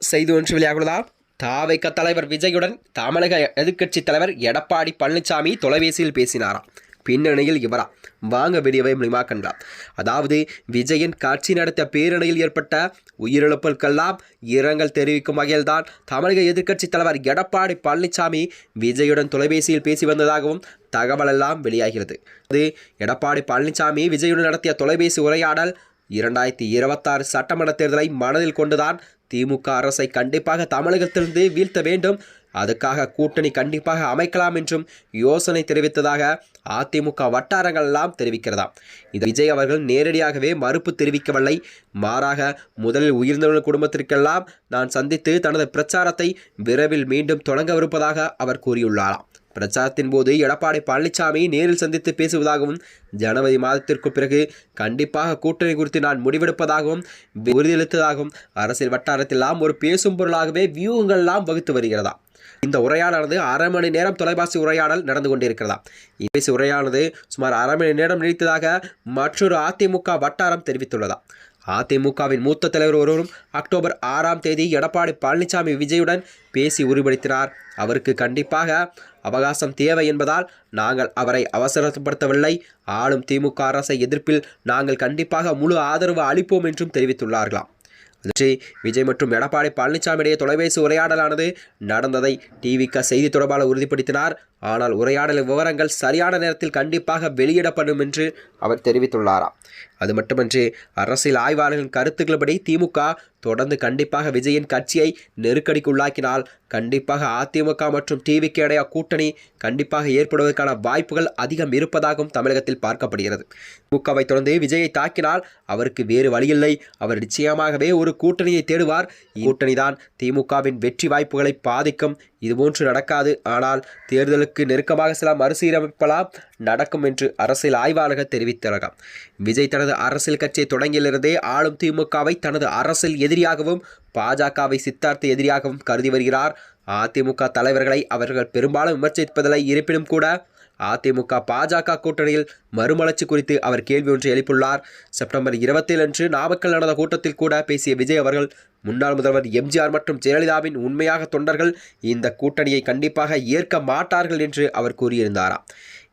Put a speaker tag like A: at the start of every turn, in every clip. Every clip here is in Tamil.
A: செய்தி ஒன்று வெளியாகுள்ளதா? தாவைக்க தலைவர் விஜயுடன் தமிழக எதிர்க்கட்சி தலைவர் எடப்பாடி பழனிசாமி தொலைபேசியில் பேசினாராம். பின்னணியில் இவரா. வாங்க வீடியோவை மூலியமாக கண்டார் அதாவது விஜயன் காட்சி நடத்திய பேரணியில் ஏற்பட்ட உயிரிழப்புகளுக்கெல்லாம் இரங்கல் தெரிவிக்கும் வகையில்தான் தமிழக எதிர்க்கட்சி தலைவர் எடப்பாடி பழனிசாமி விஜயுடன் தொலைபேசியில் பேசி வந்ததாகவும் தகவலெல்லாம் வெளியாகிறது. அது எடப்பாடி பழனிசாமி விஜயுடன் நடத்திய தொலைபேசி உரையாடல் இரண்டாயிரத்தி இருபத்தாறு சட்டமன்ற தேர்தலை மனதில் கொண்டுதான் திமுக அரசை கண்டிப்பாக தமிழகத்திலிருந்து வீழ்த்த வேண்டும். அதுக்காக கூட்டணி கண்டிப்பாக அமைக்கலாம் என்றும் யோசனை தெரிவித்ததாக அதிமுக வட்டாரங்கள் எல்லாம் தெரிவிக்கிறதாம் இது விஜய் அவர்கள் நேரடியாகவே மறுப்பு தெரிவிக்கவில்லை. மாறாக முதலில் உயிர்ந்தவர்கள் குடும்பத்திற்கெல்லாம் நான் சந்தித்து தனது பிரச்சாரத்தை விரைவில் மீண்டும் தொடங்கவிருப்பதாக அவர் கூறியுள்ளாராம். பிரச்சாரத்தின் போது எடப்பாடி பழனிசாமியை நேரில் சந்தித்து பேசுவதாகவும் ஜனவரி மாதத்திற்கு பிறகு கண்டிப்பாக கூட்டணி குறித்து நான் முடிவெடுப்பதாகவும் உறுதியளித்ததாகவும் அரசியல் வட்டாரத்திலாம் ஒரு பேசும் பொருளாகவே வியூகங்கள்லாம் வகுத்து வருகிறதா? இந்த உரையாடானது அரை மணி நேரம் தொலைபேசி உரையாடல் நடந்து கொண்டிருக்கிறதா? பேசி உரையானது சுமார் அரை மணி நேரம் நீடித்ததாக மற்றொரு அதிமுக வட்டாரம் தெரிவித்துள்ளதா? அதிமுகவின் மூத்த தலைவர் ஒருவரும் அக்டோபர் ஆறாம் தேதி எடப்பாடி பழனிசாமி விஜயுடன் பேசி உறுதிப்படுத்தினார். அவருக்கு கண்டிப்பாக அவகாசம் தேவை என்பதால் நாங்கள் அவரை அவசரப்படுத்தவில்லை. ஆளும் திமுக அரசை எதிர்ப்பில் நாங்கள் கண்டிப்பாக முழு ஆதரவு அளிப்போம் என்றும் தெரிவித்துள்ளார்களாம். அதிர்ச்சி விஜய் மற்றும் எடப்பாடி பழனிசாமி இடையே தொலைபேசி உரையாடலானது நடந்ததை டிவிக செய்தி தொடர்பாளர் உறுதிப்படுத்தினார். ஆனால் உரையாடல் விவரங்கள் சரியான நேரத்தில் கண்டிப்பாக வெளியிடப்படும் என்று அவர் தெரிவித்துள்ளாராம். அது மட்டுமன்றி அரசியல் ஆய்வாளர்களின் கருத்துக்களபடி திமுக தொடர்ந்து கண்டிப்பாக விஜயின் கட்சியை நெருக்கடிக்கு உள்ளாக்கினால் கண்டிப்பாக அதிமுக மற்றும் டிவிக்கு இடையே கூட்டணி கண்டிப்பாக ஏற்படுவதற்கான வாய்ப்புகள் அதிகம் இருப்பதாகவும் தமிழகத்தில் பார்க்கப்படுகிறது. திமுகவை தொடர்ந்து விஜயை தாக்கினால் அவருக்கு வேறு வழியில்லை. அவர் நிச்சயமாகவே ஒரு கூட்டணியை தேடுவார். கூட்டணிதான் திமுகவின் வெற்றி வாய்ப்புகளை பாதிக்கும். இதுபோன்று நடக்காது. ஆனால் தேர்தலுக்கு நெருக்கமாக சில மறுசீரமைப்பலாம் நடக்கும் என்று அரசியல் ஆய்வாளர்கள் தெரிவித்தார்கள் விஜய் தனது அரசியல் கட்சியை தொடங்கியிலிருந்தே ஆளும் திமுகவை தனது அரசியல் எதிரியாகவும் பாஜகவை சித்தார்த்த எதிரியாகவும் கருதி வருகிறார். அதிமுக தலைவர்களை அவர்கள் பெரும்பாலும் விமர்சிப்பதில்லை. இருப்பினும் கூட அதிமுக பாஜக கூட்டணியில் மறுமலர்ச்சி குறித்து அவர் கேள்வி ஒன்று எழுப்பியுள்ளார். செப்டம்பர் இருபத்தேழு அன்று நாமக்கல் நடந்த கூட்டத்தில் கூட பேசிய விஜய் அவர்கள் முன்னாள் முதல்வர் எம்ஜிஆர் மற்றும் ஜெயலலிதாவின் உண்மையாக தொண்டர்கள் இந்த கூட்டணியை கண்டிப்பாக ஏற்க மாட்டார்கள் என்று அவர் கூறியிருந்தாராம்.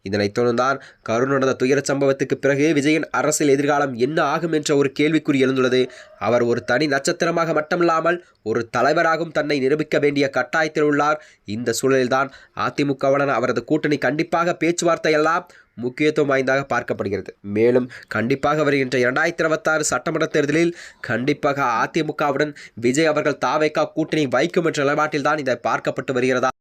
A: இதனைத் தொடர்ந்தான் கருண் நடந்த துயரச் சம்பவத்துக்கு பிறகு விஜயின் அரசியல் எதிர்காலம் என்ன ஆகும் என்ற ஒரு கேள்விக்குறி எழுந்துள்ளது. அவர் ஒரு தனி நட்சத்திரமாக மட்டுமில்லாமல் ஒரு தலைவராகவும் தன்னை நிரூபிக்க வேண்டிய கட்டாயத்தில் உள்ளார். இந்த சூழலில்தான் அதிமுகவுடன் அவரது கூட்டணி கண்டிப்பாக பேச்சுவார்த்தை எல்லாம் முக்கியத்துவம் வாய்ந்ததாக பார்க்கப்படுகிறது. மேலும் கண்டிப்பாக வருகின்ற இரண்டாயிரத்தி இருபத்தாறு சட்டமன்ற தேர்தலில் கண்டிப்பாக அதிமுகவுடன் விஜய் அவர்கள் தாவேக்கா கூட்டணி வைக்கும் என்ற நிலைப்பாட்டில்தான் இதை பார்க்கப்பட்டு வருகிறதா?